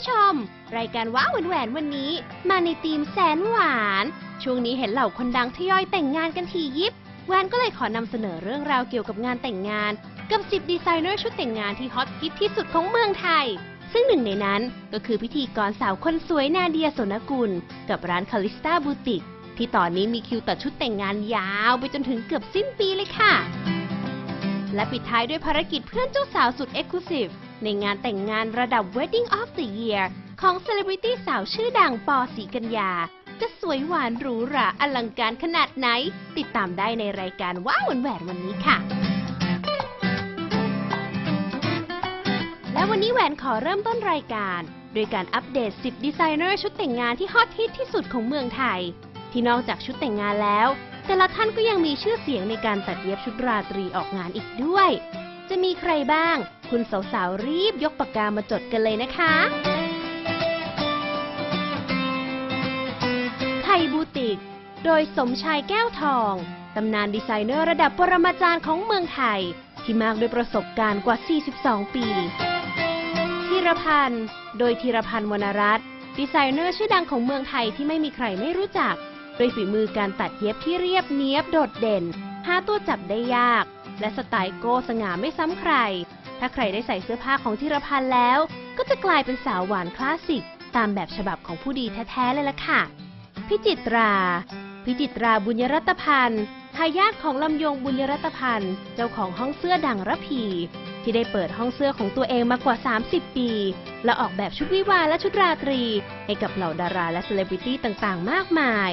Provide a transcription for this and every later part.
ผู้ชม รายการว้าวแหวนวันนี้ มาในธีมแสนหวาน ช่วงนี้เห็นเหล่าคนดังทยอยแต่งงานกันทียิบแหวนก็เลยขอนำเสนอเรื่องราวเกี่ยวกับงานแต่งงาน กับ10ดีไซเนอร์ชุดแต่งงานที่ฮอตฮิตที่สุดของเมืองไทย ซึ่งหนึ่งในนั้นก็คือพิธีกรสาวคนสวยนาเดียสนกุล กับร้านคาลิสตาบูติกที่ตอนนี้มีคิวตัดชุดแต่งงานยาวไปจนถึงเกือบสิ้นปีเลยค่ะ และปิดท้ายด้วยภารกิจเพื่อนเจ้าสาวสุดเอ็กซ์คลูซีฟในงานแต่งงานระดับ Wedding of the Year ของเซเลบริตี้สาวชื่อดังปอสีกัญญา จะสวยหวานหรูหราอลังการขนาดไหน ติดตามได้ในรายการว้าวแหวนวันนี้ค่ะ และวันนี้แหวนขอเริ่มต้นรายการ โดยการอัปเดต 10 ดีไซเนอร์ชุดแต่งงานที่ฮอตฮิตที่สุดของเมืองไทย ที่นอกจากชุดแต่งงานแล้ว แต่ละท่านก็ยังมีชื่อเสียงในการตัดเย็บชุดราตรีออกงานอีกด้วย จะมีใครบ้าง คุณสาวๆรีบยกปากกามาจดกันเลยนะคะไทยบูติก โดยสมชายแก้วทอง ตำนานดีไซเนอร์ระดับปรมาจารย์ของเมืองไทย ที่มากด้วยประสบการณ์กว่า 42 ปีธีรพันธ์ โดยธีรพันธ์วรรณรัตน์ดีไซเนอร์ชื่อดังของเมืองไทยที่ไม่มีใครไม่รู้จัก โดยฝีมือการตัดเย็บที่เรียบเนียบโดดเด่น หาตัวจับได้ยาก และสไตล์โก้สง่าไม่ซ้ำใคร ถ้าใครได้ใส่เสื้อผ้าของธีรพันธ์แล้ว ก็จะกลายเป็นสาวหวานคลาสสิก ตามแบบฉบับของผู้ดีแท้ๆเลยล่ะค่ะ พิจิตรา พิจิตราบุญยรัตพันธ์ทายาทของลำยงบุญยรัตพันธ์เจ้าของห้องเสื้อดังระพีที่ได้เปิดห้องเสื้อของตัวเองมากว่า 30 ปี และออกแบบชุดวิวาและชุดราตรี ให้กับเหล่าดาราและเซเลบริตี้ต่างๆ มากมาย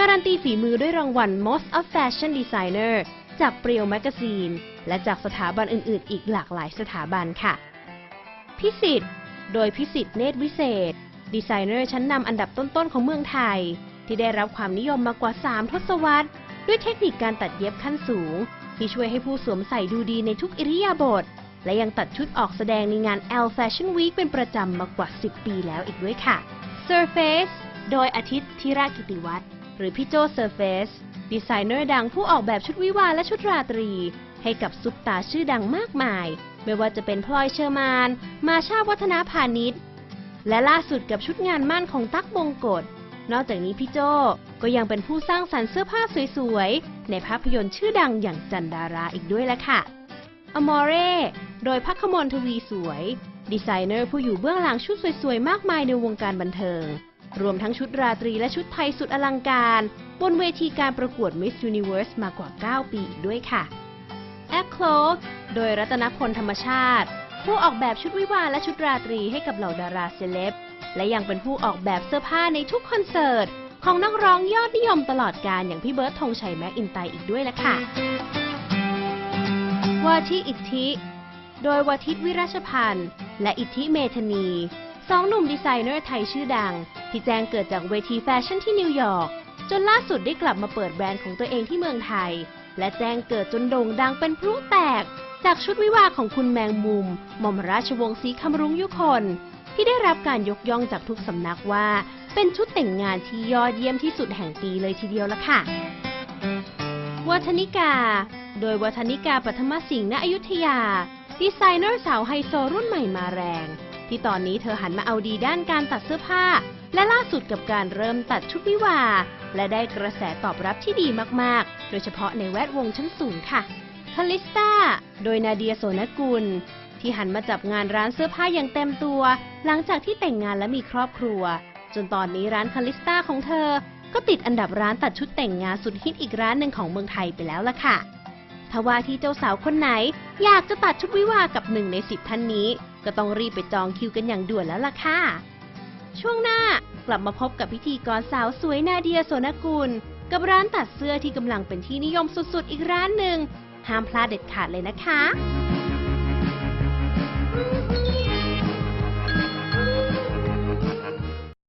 การันตีฝีมือด้วยรางวัล Most of Fashion Designer จากเปรียวแมกซีน และจากสถาบันอื่น ๆ อีกหลากหลายสถาบันค่ะ พิสิทธิ์ โดยพิสิทธิ์เนตรวิเศษ ดีไซเนอร์ชั้นนำอันดับต้น ๆ ของเมืองไทย ที่ได้รับความนิยมมากว่า 3 ทศวรรษ ด้วยเทคนิคการตัดเย็บขั้นสูง ที่ช่วยให้ผู้สวมใส่ดูดีในทุกอิริยาบถและยังตัดชุดออกแสดงในงาน L Fashion Week เป็นประจำมากว่า 10 ปีแล้วอีกด้วยค่ะ Surface โดยอาทิตย์ธิรากิติวัฒน์ หรือพี่โจ Surface ดีไซเนอร์ดังผู้ออกแบบชุดวิวาและชุดราตรี ให้กับซุปตาชื่อดังมากมาย ไม่ว่าจะเป็นพลอยเชอร์มาน มาชาวัฒนาพาณิชย์ และล่าสุดกับชุดงานมั่นของตั๊กบงกฎนอกจากนี้พี่โจก็ยังเป็นผู้สร้างสรรค์เสื้อผ้าสวยๆ ในภาพยนตร์ชื่อดังอย่างจันดาราอีกด้วยละค่ะอมอเร่โดยพักขมลทวีสวย ดีไซเนอร์ผู้อยู่เบื้องหลังชุดสวยๆ มากมายในวงการบันเทิง รวมทั้งชุดราตรีและชุดไทยสุดอลังการ บนเวทีการประกวด Miss Universe มากว่า 9 ปีอีกด้วยค่ะ a c l o t h โดยรัตนพลธรรมชาติ ผู้ออกแบบชุดวิวาและชุดราตรีให้กับเหล่าดาราเซเลบและยังเป็นผู้ออกแบบเสื้อผ้าในทุกคอนเสิร์ต ของนักร้องยอดนิยมตลอดการอย่างพี่เบิร์ดธงชัยแม็กอินไตอีกด้วยละค่ะวาทิอิทธิ โดยวาทิตวิราชพันธ์ และอิทธิเมธนี สองหนุ่มดีไซเนอร์ไทยชื่อดัง ที่แจ้งเกิดจากเวทีแฟชั่นที่นิวยอร์กจนล่าสุดได้กลับมาเปิดแบรนด์ของตัวเองที่เมืองไทย และแจ้งเกิดจนโด่งดังเป็นพลุแตก จากชุดวิวาของคุณแมงมุมหม่อมราชวงศ์ศรีคำรุงยุคน ที่ได้รับการยกย่องจากทุกสำนักว่า เป็นชุดแต่งงานที่ยอดเยี่ยมที่สุดแห่งปีเลยทีเดียวละค่ะวัฒนิกา โดยวัฒนิกาปัทมสิงห์ณอยุธยา ดีไซเนอร์สาวไฮโซรุ่นใหม่มาแรง ที่ตอนนี้เธอหันมาเอาดีด้านการตัดเสื้อผ้า และล่าสุดกับการเริ่มตัดชุดวิวา และได้กระแสตอบรับที่ดีมากๆ โดยเฉพาะในแวดวงชั้นสูงค่ะคาลิสตาโดยนาเดียโสนกุล ที่หันมาจับงานร้านเสื้อผ้าอย่างเต็มตัว หลังจากที่แต่งงานและมีครอบครัว จนตอนนี้ร้านคาลิสตาของเธอ ก็ติดอันดับร้านตัดชุดแต่งงานสุดฮิตอีกร้านหนึ่งของเมืองไทยไปแล้วล่ะค่ะถ้าว่าที่เจ้าสาวคนไหน อยากจะตัดชุดวิวากับหนึ่งในสิบท่านนี้ ก็ต้องรีบไปจองคิวกันอย่างด่วนแล้วล่ะค่ะ ช่วงหน้ากลับมาพบกับพิธีกรสาวสวยนาเดียโสนกุล กับร้านตัดเสื้อที่กำลังเป็นที่นิยมสุดๆ อีกร้านหนึ่งห้ามพลาดเด็ดขาดเลยนะคะ